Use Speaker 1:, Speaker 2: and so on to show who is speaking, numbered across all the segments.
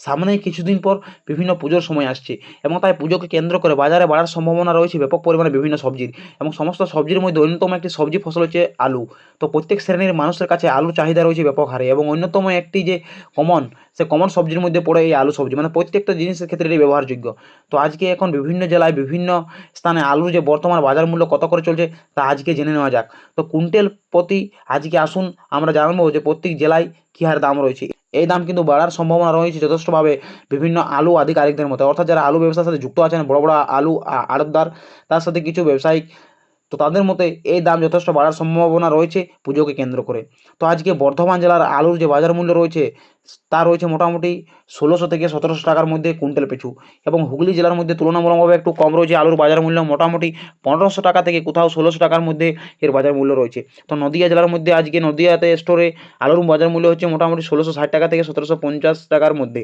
Speaker 1: সামনেই কিছুদিন পর বিভিন্ন পুজোর সময় আসছে এবং তাই পুজোকে কেন্দ্র করে বাজারে বাড়ার সম্ভাবনা রয়েছে ব্যাপক পরিমাণে বিভিন্ন সবজির এবং সমস্ত সবজির মধ্যে অন্যতম একটি সবজি ফসল হচ্ছে আলু। তো প্রত্যেক শ্রেণির মানুষের কাছে আলুর চাহিদা রয়েছে ব্যাপক হারে এবং অন্যতম একটি যে কমন সে কমন সবজির মধ্যে পড়ে এই আলু সবজি মানে প্রত্যেকটা জিনিসের ক্ষেত্রে এটি ব্যবহারযোগ্য। তো আজকে এখন বিভিন্ন জেলায় বিভিন্ন স্থানে আলুর যে বর্তমান বাজার মূল্য কত করে চলছে তা আজকে জেনে নেওয়া যাক। তো কুইন্টাল প্রতি আজকে আসুন আমরা জানব যে প্রত্যেক জেলায় কী হারে দাম রয়েছে। এই দাম কিন্তু বাড়ার সম্ভাবনা রয়েছে যথেষ্টভাবে বিভিন্ন আলু আধিকারিকদের মধ্যে অর্থাৎ যারা আলু ব্যবসার সাথে যুক্ত আছেন, বড় বড় আলু আড়তদার, তার সাথে কিছু ব্যবসায়িক তো তাদের মতে এই দাম যথেষ্ট বাড়ার সম্ভাবনা রয়েছে পুজোকে কেন্দ্র করে। তো আজকে বর্ধমান জেলার আলুর যে বাজার মূল্য রয়েছে, তা রয়েছে মোটামুটি ষোলোশো থেকে সতেরোশো টাকার মধ্যে কুইন্টাল পিছু এবং হুগলি জেলার মধ্যে তুলনামূলকভাবে একটু কম রয়েছে আলুর বাজার মূল্য মোটামুটি পনেরোশো টাকা থেকে কোথাও ষোলোশো টাকার মধ্যে এর বাজার মূল্য রয়েছে। তো নদিয়া জেলার মধ্যে আজকে নদিয়াতে স্টোরে আলুর বাজার মূল্য হচ্ছে মোটামুটি ষোলোশো ষাট টাকা থেকে সতেরোশো পঞ্চাশ টাকার মধ্যে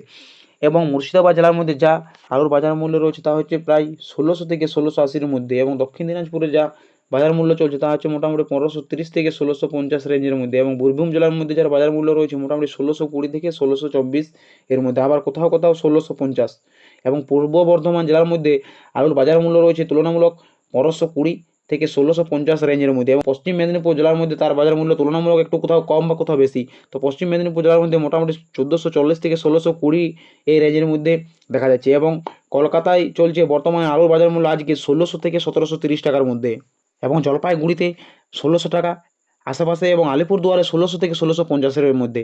Speaker 1: এবং মুর্শিদাবাদ জেলার মধ্যে যা আলুর বাজার মূল্য রয়েছে তা হচ্ছে প্রায় ষোলোশো থেকে ষোলোশো আশির মধ্যে এবং দক্ষিণ দিনাজপুরে যা বাজার মূল্য চলছে, তা হচ্ছে মোটামুটি পনেরোশো তিরিশ থেকে ষোলোশো পঞ্চাশ রেঞ্জের মধ্যে এবং বীরভূম জেলার মধ্যে যার বাজার মূল্য রয়েছে মোটামুটি ষোলোশো কুড়ি থেকে ষোলোশো চব্বিশ এর মধ্যে, আবার কোথাও কোথাও ষোলোশো পঞ্চাশ এবং পূর্ব বর্ধমান জেলার মধ্যে আলুর বাজার মূল্য রয়েছে তুলনামূলক পনেরোশো কুড়ি থেকে ষোলোশো পঞ্চাশ রেঞ্জের মধ্যে এবং পশ্চিম মেদিনীপুর জেলার মধ্যে তার বাজার মূল্য তুলনামূলক একটু কোথাও কম বা কোথাও বেশি। তো পশ্চিম মেদিনীপুর জেলার মধ্যে মোটামুটি চোদ্দোশো চল্লিশ থেকে ষোলোশো কুড়ি এই রেঞ্জের মধ্যে দেখা যাচ্ছে এবং কলকাতায় চলছে বর্তমানে আলুর বাজার মূল্য আজকে ষোলোশো থেকে সতেরোশো তিরিশ টাকার মধ্যে। এবং জলপাইগুড়িতে ষোলোশো টাকা, আশেপাশে এবং আলিপুরদুয়ারে ষোলোশো থেকে ষোলোশো পঞ্চাশের মধ্যে।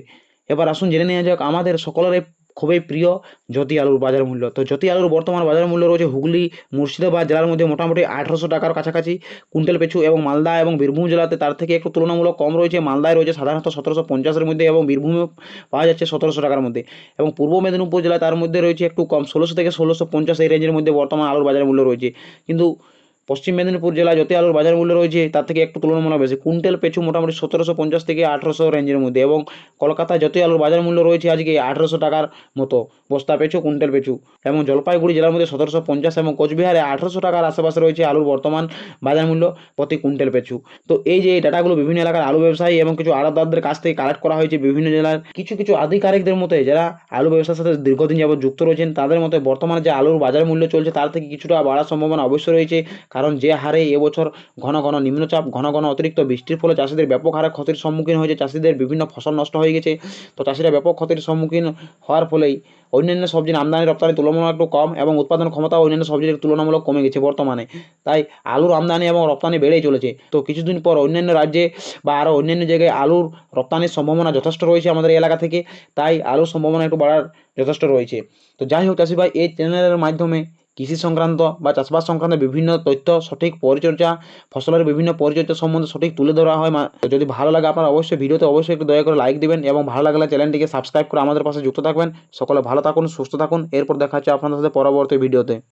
Speaker 1: এবার আসুন জেনে নেওয়া যাক, আমাদের সকলের খুবই প্রিয় জ্যোতি আলুর বাজার মূল্য। তো জ্যোতি আলুর বর্তমান বাজার মূল্য রয়েছে হুগলি, মুর্শিদাবাদ জেলার মধ্যে মোটামুটি আঠারোশো টাকার কাছাকাছি। কুইন্টাল পিছু এবং মালদা এবং বীরভূম জেলাতে তার থেকে একটু তুলনামূলক কম রয়েছে। মালদায় রয়েছে সাধারণত সতেরোশো পঞ্চাশের মধ্যে এবং বীরভূমে পাওয়া যাচ্ছে সতেরোশো টাকার মধ্যে। এবং পূর্ব মেদিনীপুর জেলায় তার মধ্যে রয়েছে একটু কম, ষোলোশো থেকে ষোলোশো পঞ্চাশ এই রেঞ্জের মধ্যে বর্তমান আলুর বাজার মূল্য রয়েছে। কিন্তু পশ্চিম মেদিনীপুর জেলায় যত আলুর বাজার মূল্য রয়েছে, তার থেকে একটু তুলনামূলক বেশি। কুইন্টাল পেছু মোটামুটি সতেরোশো পঞ্চাশ থেকে আঠেরোশো রেঞ্জের মধ্যে এবং কলকাতায় যতই আলুর বাজার মূল্য রয়েছে, আজকে আঠেরোশো টাকার মতো। বস্তা পেছু, কুইন্টাল পিছু। এবং জলপাইগুড়ি জেলার মধ্যে সতেরোশো পঞ্চাশ এবং কোচবিহারে আঠেরোশো টাকার আশেপাশে রয়েছে আলুর বর্তমান বাজার মূল্য প্রতি কুইন্টাল পেছু। তো এই যে ডাটাগুলো বিভিন্ন এলাকার আলু ব্যবসায়ী এবং কিছু আড়তদারদের কাছ থেকে কালেক্ট করা হয়েছে বিভিন্ন জেলার কিছু কিছু আধিকারিকদের মতে, যারা আলু ব্যবসার সাথে দীর্ঘদিন যাবত যুক্ত রয়েছেন, তাদের মতে বর্তমানে যে আলুর বাজার মূল্য চলছে, তার থেকে কিছুটা বাড়ার সম্ভাবনা অবশ্যই রয়েছে। কারণ যে হারে এবছর ঘন ঘন নিম্নচাপ, ঘন ঘন অতিরিক্ত বৃষ্টির ফলে চাষিদের ব্যাপক হারে ক্ষতির সম্মুখীন হয়েছে, চাষিদের বিভিন্ন ফসল নষ্ট হয়ে গেছে। তো চাষিরা ব্যাপক ক্ষতির সম্মুখীন হওয়ার ফলেই অন্যান্য সবজির আমদানি রপ্তানি তুলনামূলক একটু কম এবং উৎপাদন ক্ষমতা অন্যান্য সবজির তুলনামূলক কমে গেছে বর্তমানে। তাই আলুর আমদানি এবং রপ্তানি বেড়েই চলেছে। তো কিছুদিন পর অন্যান্য রাজ্যে বা আরও অন্যান্য জায়গায় আলুর রপ্তানির সম্ভাবনা যথেষ্ট রয়েছে আমাদের এলাকা থেকে, তাই আলুর সম্ভাবনা একটু বাড়ার যথেষ্ট রয়েছে। তো যাই হোক চাষি ভাই, এই চ্যানেলের মাধ্যমে কৃষি সংক্রান্ত বা চাষবাস সংক্রান্ত বিভিন্ন তথ্য, সঠিক পরিচর্যা, ফসলের বিভিন্ন পরিচর্যা সম্বন্ধে সঠিক তুলে ধরা হয়। যদি ভালো লাগে আপনার অবশ্যই ভিডিওতে অবশ্যই একটু দয়া করে লাইক দেবেন এবং ভালো লাগলে চ্যানেলটিকে সাবস্ক্রাইব করে আমাদের পাশে যুক্ত থাকবেন। সকলে ভালো থাকুন, সুস্থ থাকুন। এরপর দেখা হচ্ছে আপনাদের সাথে পরবর্তী ভিডিওতে।